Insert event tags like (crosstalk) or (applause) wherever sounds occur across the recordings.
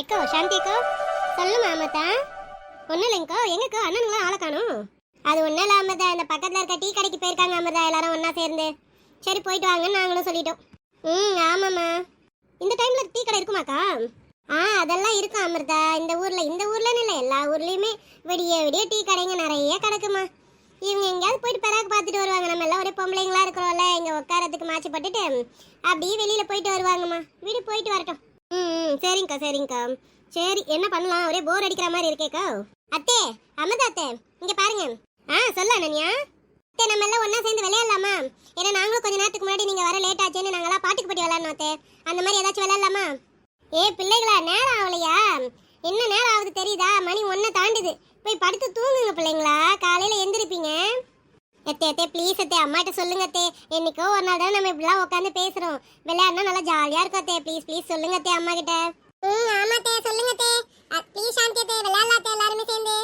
Echo சாந்தி அக்கோ சொல்லுமா அம்மத்தா ஒன்றும் இல்லைங்கக்கோ எங்கக்கோ அண்ணனுங்களா ஆளை காணும். அது ஒன்றும் இல்லை அம்மதா இந்த பக்கத்தில் இருக்க டீ கடைக்கு போயிருக்காங்க அம்மதா எல்லாரும் ஒன்றா சேர்ந்து. சரி போயிட்டு வாங்கன்னு நாங்களும் சொல்லிட்டோம். ம் ஆமாம்மா. இந்த டைமில் டீ கடை இருக்குமாக்கா? ஆ அதெல்லாம் இருக்கும் அமிர்தா. இந்த ஊரில் இந்த ஊர்லன்னு இல்லை எல்லா ஊர்லேயுமே விடிய விடிய டீ கடைங்க நிறைய கிடக்குமா. இவங்க எங்கேயாவது போயிட்டு பிறகு பார்த்துட்டு வருவாங்க. நம்ம எல்லாம் ஒரே பொம்பளைங்களா இருக்கிறோம்ல இங்கே உட்காரத்துக்கு மாற்றி போட்டுட்டு அப்படியே வெளியில் போயிட்டு வருவாங்கம்மா. வீடு போயிட்டு வரட்டும். ம் ம், சரிங்கக்கா சரிங்கக்கா. சரி என்ன பண்ணலாம்? ஒரே போர் அடிக்கிற மாதிரி இருக்கேக்கா. அத்தே அமதா அத்தே இங்க பாருங்க. ஆ சொல்ல அனன்யா. அத்தே நம்ம எல்லாம் ஒண்ணா சேர்ந்து விளையாடலாமா? ஏன்னா நாங்களும் கொஞ்ச நேரத்துக்கு முன்னாடி நீங்க வர லேட் ஆச்சுன்னு நாங்களாம் பாட்டுக்கு போட்டி விளையாடணும் அத்தே. அந்த மாதிரி ஏதாச்சும் விளையாடலாமா? ஏ பிள்ளைகளா நேரம் ஆகலையா? என்ன நேரம் ஆகுது தெரியுதா? மணி ஒன்றை தாண்டுது. போய் படுத்து தூங்குங்க பிள்ளைங்களா. காலையில் எந்திரிப்பீங்க. எத்தே எத்தே ப்ளீஸ் அத்தே அம்மாட்ட சொல்லுங்க அத்தே என்னைக்கோ ஒரு நாள் தான் நம்ம இப்படிலாம் உட்காந்து பேசுறோம். விளையாடினா நல்லா ஜாலியா இருக்கும் அத்தே ப்ளீஸ் ப்ளீஸ் சொல்லுங்க அத்தே அம்மா கிட்ட ம் ஆமா தே சொல்லுங்க தே ப்ளீஸ் சாந்தி தே விளையாடலாம் தே எல்லாருமே சேர்ந்து.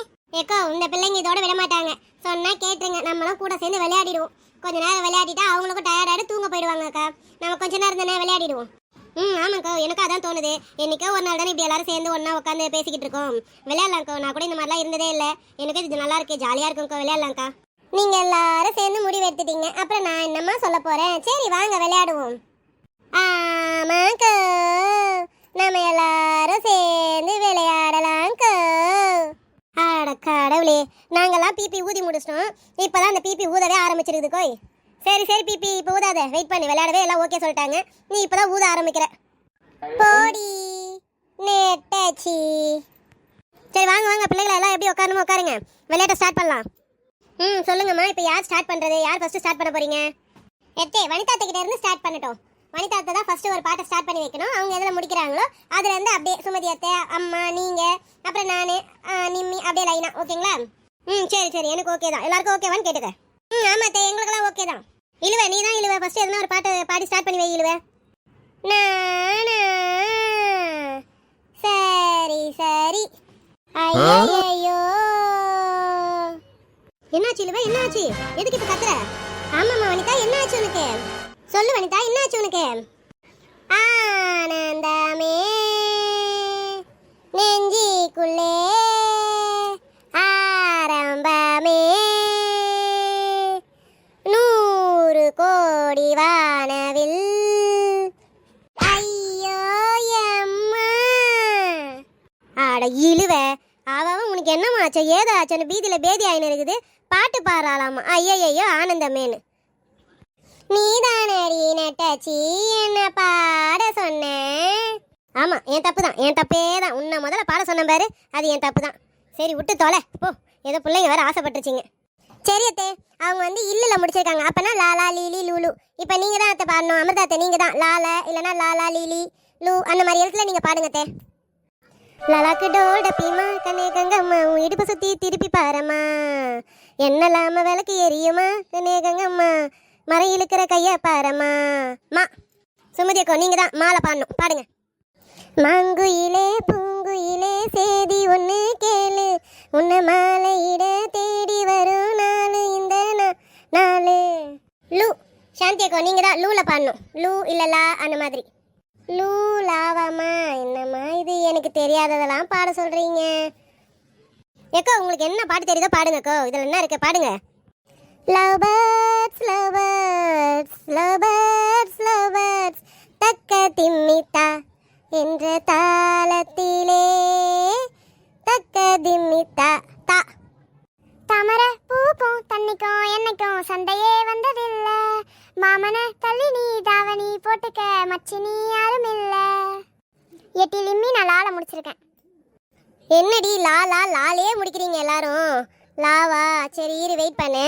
ஏக்கோ இந்த பிள்ளைங்க இதோட விட மாட்டாங்க. சொன்னா கேட்டுருங்க நம்மளும் கூட சேர்ந்து விளையாடிடுவோம். கொஞ்ச நேரம் விளையாடிட்டா அவங்களுக்கும் டயர்டாயிடு தூங்க போயிடுவாங்க அக்கா. நம்ம கொஞ்ச நேரம் தானே விளையாடிடுவோம். ம் ஆமாக்கா எனக்கு அதான் தோணுது. என்னைக்கோ ஒரு நாள் தானே இப்படி எல்லாரும் சேர்ந்து ஒண்ணா உட்காந்து பேசிக்கிட்டு இருக்கோம். விளையாடலாம்க்கா நான் கூட இந்த மாதிரிலாம் இருந்ததே இல்லை. எனக்கு இது நல்லா இருக்கு ஜாலியா இருக்கும்க்கா விளையாடலாம்க்கா. நீங்க எல்லாரும் சேர்ந்து முடிவு எடுத்துட்டீங்க அப்புறம் நான் என்னம்மா சொல்ல போறேன்? சரி வாங்க விளையாடுவோம். ஆமாக்கா நம்ம எல்லாரும் சேர்ந்து விளையாடலாம்க்கா அட கடவுளே நாங்கெல்லாம் பிபி ஊதி முடிச்சிட்டோம். இப்போதான் அந்த பிபி ஊதவே ஆரம்பிச்சிருக்குது கோய். சரி சரி பிபி இப்போ ஊதாத. வெயிட் பண்ணி விளையாடவே எல்லாம் ஓகே சொல்லிட்டாங்க. நீ இப்போதான் ஊத ஆரம்பிக்கிற. போடி நெட்டச்சி. சரி வாங்க வாங்க பிள்ளைகளை எல்லாம் எப்படி உட்காரணுமோ உட்காருங்க. விளையாட்ட ஸ்டார்ட் பண்ணலாம். ம் சொல்லுங்கம்மா இப்போ யார் ஸ்டார்ட் பண்றது? யார் ஃபர்ஸ்ட் ஸ்டார்ட் பண்ண போறீங்க? எத்தே வனிதாத்த கிட்ட இருந்து ஸ்டார்ட் பண்ணட்டும். வனிதாத்த தான் ஃபர்ஸ்ட் ஒரு பாட்டை ஸ்டார்ட் பண்ணி வைக்கணும். அவங்க எதில் முடிக்கிறாங்களோ அதுல இருந்து அப்படியே சுமதி அத்தை அம்மா நீங்க அப்புறம் நானு நிம்மி அப்படியே லைனா ஓகேங்களா? ம் சரி சரி எனக்கு ஓகே தான். எல்லாருக்கும் ஓகேவான்னு கேட்டுக்க. ம் ஆமா அத்தை எங்களுக்கெல்லாம் ஓகே தான். இழுவ நீ தான் இழுவ. ஃபர்ஸ்ட் எதனா ஒரு பாட்டு பாடி ஸ்டார்ட் பண்ணி வை இழுவ. நானா சரி சரி. ஐயோ என்னாச்சு இழுவ என்னாச்சு எதுக்கு இப்ப கத்துற? ஆமாமா வனிதா என்னாச்சு உனக்கு? சொல்லு வனிதா என்னாச்சு உனக்கு? ஆனந்தமே நெஞ்சிக்குள்ளே ஆரம்பமே நூறு கோடி வானவில். ஐயோ எம்மா. அட இழுவ. அவன் உனக்கு என்னமாச்சோ ஏதாச்சோன்னு பீதியில் பேதி ஆயின்னு இருக்குது. பாட்டு ஐயையோ ஆனந்தமேனு. நீதானடி நட்டாச்சி என்ன பாட சொன்ன? ஆமா என் தப்பு தான் என் தப்பே தான் உன்னை முதல்ல பாட சொன்ன பாரு. அது என் தப்பு தான் சரி விட்டு தொலை. போ. ஏதோ பிள்ளைங்க வேற ஆசைப்பட்டுருச்சிங்க. சரி அத்தே. அவங்க வந்து இல்லில் முடிச்சிருக்காங்க. அப்போனா லாலா லீலி லூலு இப்போ நீங்க தான் அத்தை பாடணும். அமிர்தாத்தை நீங்கள் தான். லால இல்லைனா லாலா லீலி லூ அந்த மாதிரி இடத்துல நீங்கள் பாடுங்க தே லலாக்கு டோட பீமா கண்ணே கங்கம்மா உன் இடுப்பு சுற்றி திருப்பி பாரம்மா. என்னலாம விளக்கு எரியுமா? கண்ணே கங்கம்மா இழுக்கிற கைய பாரம்மா. மா. சுமதி அக்கா நீங்க தான் மாலை பாடணும். பாடுங்க. மாங்குயிலே பூங்குயிலே சேதி ஒன்று கேளு. உன்னை மாலையிட தேடி வரும் நாலு இந்த நா- நாலு லூ. சாந்தி அக்கா நீங்க தான் லூல பாடணும். லூ இல்லலா அந்த மாதிரி. லூ லாவாமா என்னம்மா இது? எனக்கு தெரியாததெல்லாம் பாட சொல்றீங்க. ஏக்கோ உங்களுக்கு என்ன பாட்டு தெரியுதோ பாடுங்கக்கோ. இதில் என்ன இருக்கு? பாடுங்க. Love birds love birds love birds love birds தக்க திம்மித்தா என்ற தாளத்திலே. தக்க திம்மித்தா தா தாமரை பூக்கும் தண்ணிக்கும் என்னைக்கும் சண்டையே வந்ததில்ல. மாமன தள்ளி நீ தாவணி போட்டுக்க மச்சி நீ யாரும் இல்லை. எட்டிலிம்மி நான் லால முடிச்சிருக்கேன். என்னடி லா லா லாலே முடிக்கிறீங்க எல்லாரும். லாவா? சரி இரு வெயிட் பண்ணு.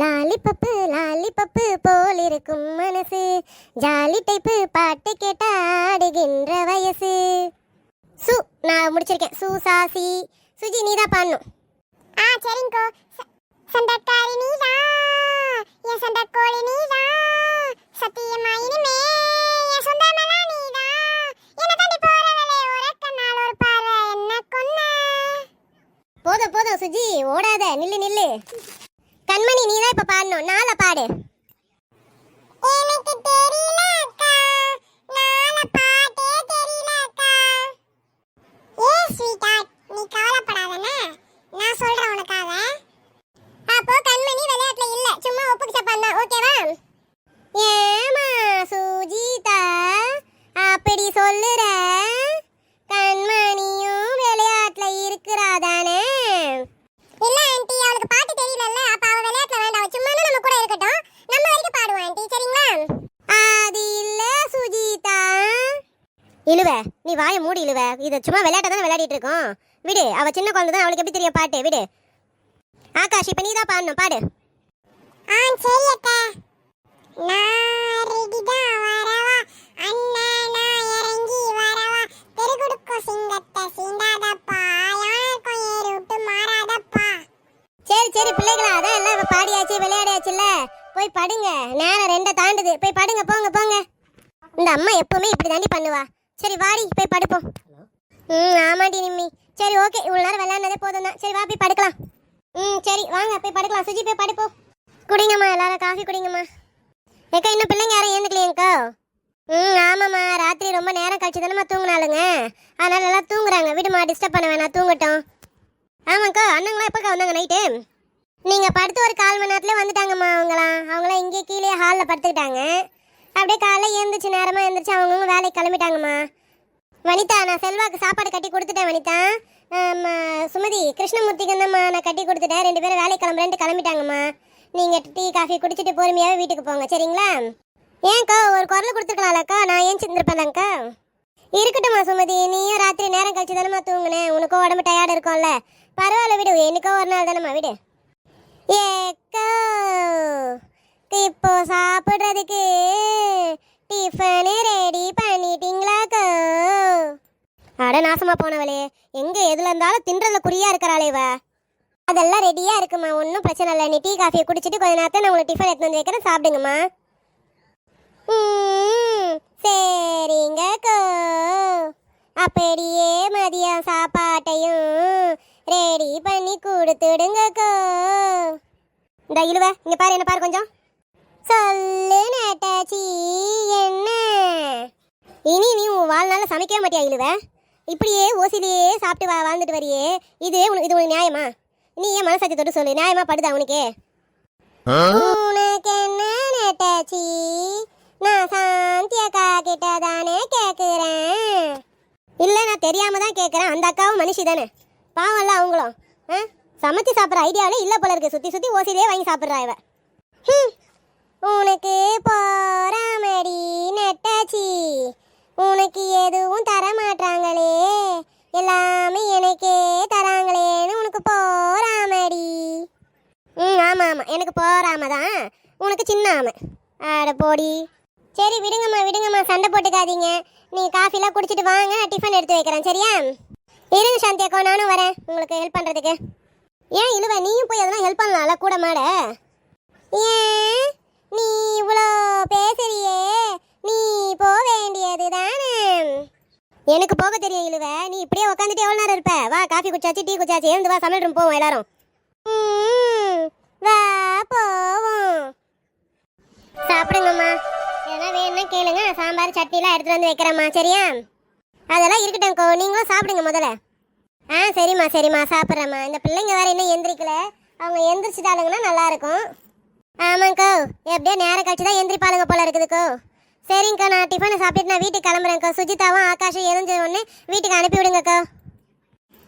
லாலிபப்பு லாலிபப்பு போல் இருக்கும் மனசு. ஜாலி டைப்பு பாட்டு கேட்டா ஆடுகின்ற வயசு. சு நான் முடிச்சிருக்கேன். சு சாசி சுஜி நீ தான் பாடணும். ஆ சரிங்கோ. சண்டக்காரி நீதா. என் சண்டக்கோழி நீதா. சத்தியமா இனிமே என் சொந்தமெல்லாம் நீதா என்ன தாண்டி போறவளே ஒரு கண்ணால் ஒரு பார்வை என்ன கொன்ன போதும் போதும் சுஜி. ஓடாத. நில்லு நில்லு. கண்மணி நீ தான் இப்ப பாடணும். நாளை பாடு. எனக்கு தெரியல அக்கா நாள பாட்டே தெரியல அக்கா ஸ்வீட் ஹார்ட் நீ கவலைப்படாதண்ணே நான் சொல்றேன் உனக்காக அப்போ கண்மணி விளையாட்டுல இல்ல சும்மா ஒப்புக்கு சப்பான் தான் ஓகேவா ஏமா சுஜிதா அப்படி சொல்லுற கண்மணியும் விளையாட்டுல இருக்கிறாதானே இல்ல ஆன்ட்டி அவளுக்கு பாட்டு தெரியலல்ல அப்ப அவ விளையாட்டுல வேண்டாம் அவ சும்மா நம்ம கூட இருக்கட்டும் நம்ம வரைக்கும் பாடுவோம் ஆன்ட்டி சரிங்களா அது இல்ல சுஜிதா இழுவ. நீ வாயை மூடி இழுவ. இது சும்மா விளையாட்ட தானே விளையாடிட்டு இருக்கோம். விடு. அவ சின்ன குழந்தை தான் அவளுக்கு எப்படி தெரியும் பாட்டு? விடு. ஆகாஷ் இப்ப நீ தான் பாடணும். பாடு. ஆ சரி அக்கா. நான் ரெடி தான் வரவா. அண்ணா நான் இறங்கி வரவா. தெருகுடுக்கோ சிங்கத்தை. சீண்டாதப்பா யாருக்கும் ஏறி விட்டு மாறாதப்பா. சரி சரி பிள்ளைகளா. அதான் எல்லாம் இப்ப பாடியாச்சு விளையாடியாச்சுல்ல. போய் படுங்க. நேரம் ரெண்டை தாண்டுது. போய் படுங்க. போங்க போங்க. இந்த அம்மா எப்பவுமே இப்படி தாண்டி பண்ணுவா. சரி வாடி போய் படுப்போம் ம் ஆமாடி நிம்மி. சரி ஓகே இவ்வளோ நேரம் விளையாடுனதே போதும் தான் சரி வா போய் படுக்கலாம். ம் சரி வாங்க போய் படுக்கலாம். சுஜி போய் படுப்போம் குடிங்கம்மா எல்லாரும் காஃபி குடிங்கம்மா. ஏக்கா இன்னும் பிள்ளைங்க யாரும் ஏந்துக்கலையேக்கா ம் ஆமாம்மா ராத்திரி ரொம்ப நேரம் கழிச்சு தானம்மா தூங்குனாளுங்க. அதனால நல்லா தூங்குறாங்க. விடுமா டிஸ்டர்ப் பண்ண வேணாம் தூங்கட்டும். ஆமாக்கா அண்ணங்களா எப்போக்கா வந்தாங்க நைட்டு நீங்கள் படுத்து ஒரு கால் மணி நேரத்துல வந்துட்டாங்கம்மா அவங்களாம். அவங்களாம் இங்கே கீழே ஹாலில் படுத்துக்கிட்டாங்க. அப்படியே காலைல எழுந்திரிச்சு நேரமாக எழுந்திரிச்சு அவங்கவுங்க வேலைக்கு கிளம்பிட்டாங்கம்மா. வனிதா நான் செல்வாக்கு சாப்பாடு கட்டி கொடுத்துட்டேன் வனிதா. ஆமா, சுமதி கிருஷ்ணமூர்த்திக்கு தான்ம்மா நான் கட்டி கொடுத்துட்டேன். ரெண்டு பேரும் வேலைக்கு கிளம்புறேன்ட்டு கிளம்பிட்டாங்கம்மா. நீங்கள் டீ காஃபி குடிச்சிட்டு பொறுமையாகவே வீட்டுக்கு போங்க சரிங்களா? ஏன்க்கா ஒரு குரல் கொடுத்துருக்கலாம்லக்கா நான் ஏன் சிந்திருப்பேன்லங்க்கா இருக்கட்டும்மா சுமதி நீயும் ராத்திரி நேரம் கழிச்சு தானம்மா தூங்குனேன் உனக்கும் உடம்பு டயர்டு இருக்கும்ல. பரவாயில்ல விடு என்னைக்கோ ஒரு நாள் தானம்மா விடு. ஏக்கா இப்போ சாப்பிட்றதுக்கு டிஃபனு ரெடி பண்ணிட்டீங்களாக்கோ அட நாசமா போனவளே. எங்க எதுல இருந்தாலும் தின்றதுல குறியா இருக்கிறாளே இவ. அதெல்லாம் ரெடியா இருக்குமா? ஒன்றும் பிரச்சனை இல்லை. நீ டீ காஃபியை குடிச்சிட்டு கொஞ்ச நேரத்தில் நான் உங்களுக்கு டிஃபன் எடுத்து வந்து வைக்கிறேன். சாப்பிடுங்கம்மா. ம், அப்படியே மதியம் சாப்பாட்டையும் ரெடி பண்ணி கொடுத்துடுங்கக்கோ இந்த இழுவ. இங்கே பாரு என்ன பாரு கொஞ்சம். சொல்லு நட்டாச்சி என்ன? இனி நீ உன் வாழ்நாள சமைக்கவே மாட்டியா இழுவ? இப்படியே ஓசிலேயே சாப்பிட்டு வா வாழ்ந்துட்டு வரியே. இது உனக்கு இது உனக்கு நியாயமா? நீ ஏன் மனசாட்சி தொட்டு சொல்லு நியாயமா படுதா உனக்கு? உனக்கு என்ன நட்டாச்சி நான் சாந்தி அக்கா கிட்ட தானே கேட்குறேன் இல்லை நான் தெரியாம தான் கேட்குறேன் அந்த அக்காவும் மனுஷி தானே. பாவம்ல அவங்களும். ஆ? சமைச்சு சாப்பிட்ற ஐடியாவிலே இல்லை போல இருக்கு. சுற்றி சுற்றி ஓசிலே வாங்கி சாப்பிட்றா இவ. ஹம். உனக்கு போறாமடி நட்டாச்சி. உனக்கு எதுவும் தர மாட்டாங்களே. எல்லாமே எனக்கே தராங்களேன்னு உனக்கு போறாமடி. ம் ஆமாம் ஆமாம் எனக்கு போறாம தான். உனக்கு சின்ன ஆமை. ஆட போடி. சரி விடுங்கம்மா விடுங்கம்மா. சண்டை போட்டுக்காதீங்க. நீ காஃபிலாம் குடிச்சிட்டு வாங்க. நான் டிஃபன் எடுத்து வைக்கிறேன். சரியா? இருங்க சாந்தி அக்கா நானும் வரேன். உங்களுக்கு ஹெல்ப் பண்ணுறதுக்கு ஏன் இழுவ? நீயும் போய் எதனா ஹெல்ப் பண்ணலாம்ல? கூட மாட ஏன்? நீ இவ்வளோ பேசுறியே நீ போக வேண்டியது தானே எனக்கு போக தெரியும் இழுவ. நீ இப்படியே உட்காந்துட்டு எவ்வளோ நேரம் இருப்ப? வா காஃபி குடிச்சாச்சு டீ குடிச்சாச்சு எழுந்து வா சமையல் ரூம் போவோம் எல்லாரும். ம், வா போவோம். சாப்பிடுங்கம்மா. எதனா வேணும்னா கேளுங்க. சாம்பார் சட்னிலாம் எடுத்துகிட்டு வந்து வைக்கிறேம்மா. சரியா? அதெல்லாம் இருக்கட்டும் கோ. நீங்களும் சாப்பிடுங்க முதல்ல. ஆ சரிம்மா சரிம்மா. சாப்பிட்றேம்மா. இந்த பிள்ளைங்க வேறு இன்னும் எந்திரிக்கல. அவங்க எந்திரிச்சிட்டாளுங்கன்னா நல்லா ஆமாங்கோ. எப்படியோ நேரம் கழிச்சு தான் எந்திரிப்பாளுங்க போல இருக்குதுக்கோ. சரிங்கக்கா நான் டிஃபனை சாப்பிட்டுட்டு நான் வீட்டுக்கு கிளம்புறேன்க்கா சுஜிதாவும் ஆகாஷும் எரிஞ்ச உடனே வீட்டுக்கு அனுப்பி விடுங்கக்கா.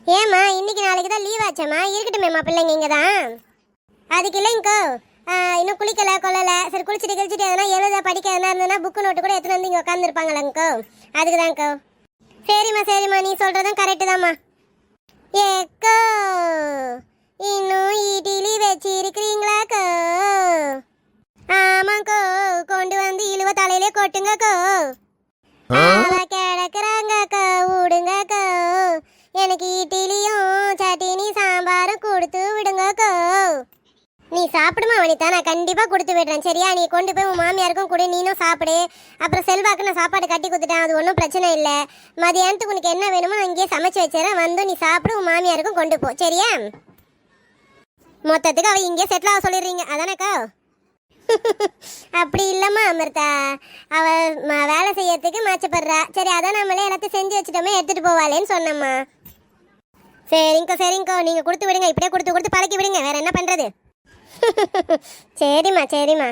ஏம்மா இன்னைக்கு நாளைக்கு தான் லீவ் ஆச்சாம்மா? இருக்கட்டுமேம்மா பிள்ளைங்க இங்கே தான். அதுக்கு இல்லைங்கோ. இன்னும் குளிக்கலை கொள்ளலை சரி குளிச்சுட்டு கிழிச்சிட்டு எதனா எழுத படிக்க எதனா இருந்ததுன்னா புக்கு நோட்டு கூட எத்தனை வந்து இங்கே உட்காந்துருப்பாங்களாங்கோ அதுக்கு தான்க்கோ சரிம்மா சரிம்மா நீ சொல்கிறதும் கரெக்டு தாம்மா. ஏக்கோ. இன்னும் இட்லி வச்சிருக்கிறீங்களாக்கோ ஆமாக்கோ கொண்டு வந்து இழுவ தலையிலே கொட்டுங்கக்கோ அவ கிடக்குறாங்கக்கோ விடுங்கக்கோ எனக்கு இட்லியும் சட்னி சாம்பாரும் கொடுத்து விடுங்கக்கோ நீ சாப்பிடுமா வனிதா? நான் கண்டிப்பாக கொடுத்து விடுறேன் சரியா? நீ கொண்டு போய் உன் மாமியாருக்கும் கொடு நீனும் சாப்பிடு. அப்புறம் செல்வாக்கு நான் சாப்பாடு கட்டி கொடுத்துட்டேன் அது ஒன்றும் பிரச்சனை இல்லை. மதியானத்துக்கு உனக்கு என்ன வேணுமோ அங்கேயே சமைச்சு வச்சிடறேன். வந்து நீ சாப்பிடு உன் மாமியாருக்கும் கொண்டு போ சரியா? மொத்தத்துக்கு அவ இங்கே செட்டில் ஆக சொல்லிடுறீங்க. அதானக்கா? (laughs) அப்படி இல்லைம்மா அமிர்தா. அவள் வேலை செய்யறதுக்கு மாச்சப்படுறா. சரி அதான் நம்மளே எல்லாத்தையும் செஞ்சு வச்சுட்டோமே எடுத்துட்டு போவாளேன்னு சொன்னம்மா. சரிங்கக்கா சரிங்கக்கா நீங்கள் கொடுத்து விடுங்க இப்படியே கொடுத்து கொடுத்து பழக்கி விடுங்க. வேற என்ன பண்ணுறது (laughs) சரிம்மா சரிம்மா.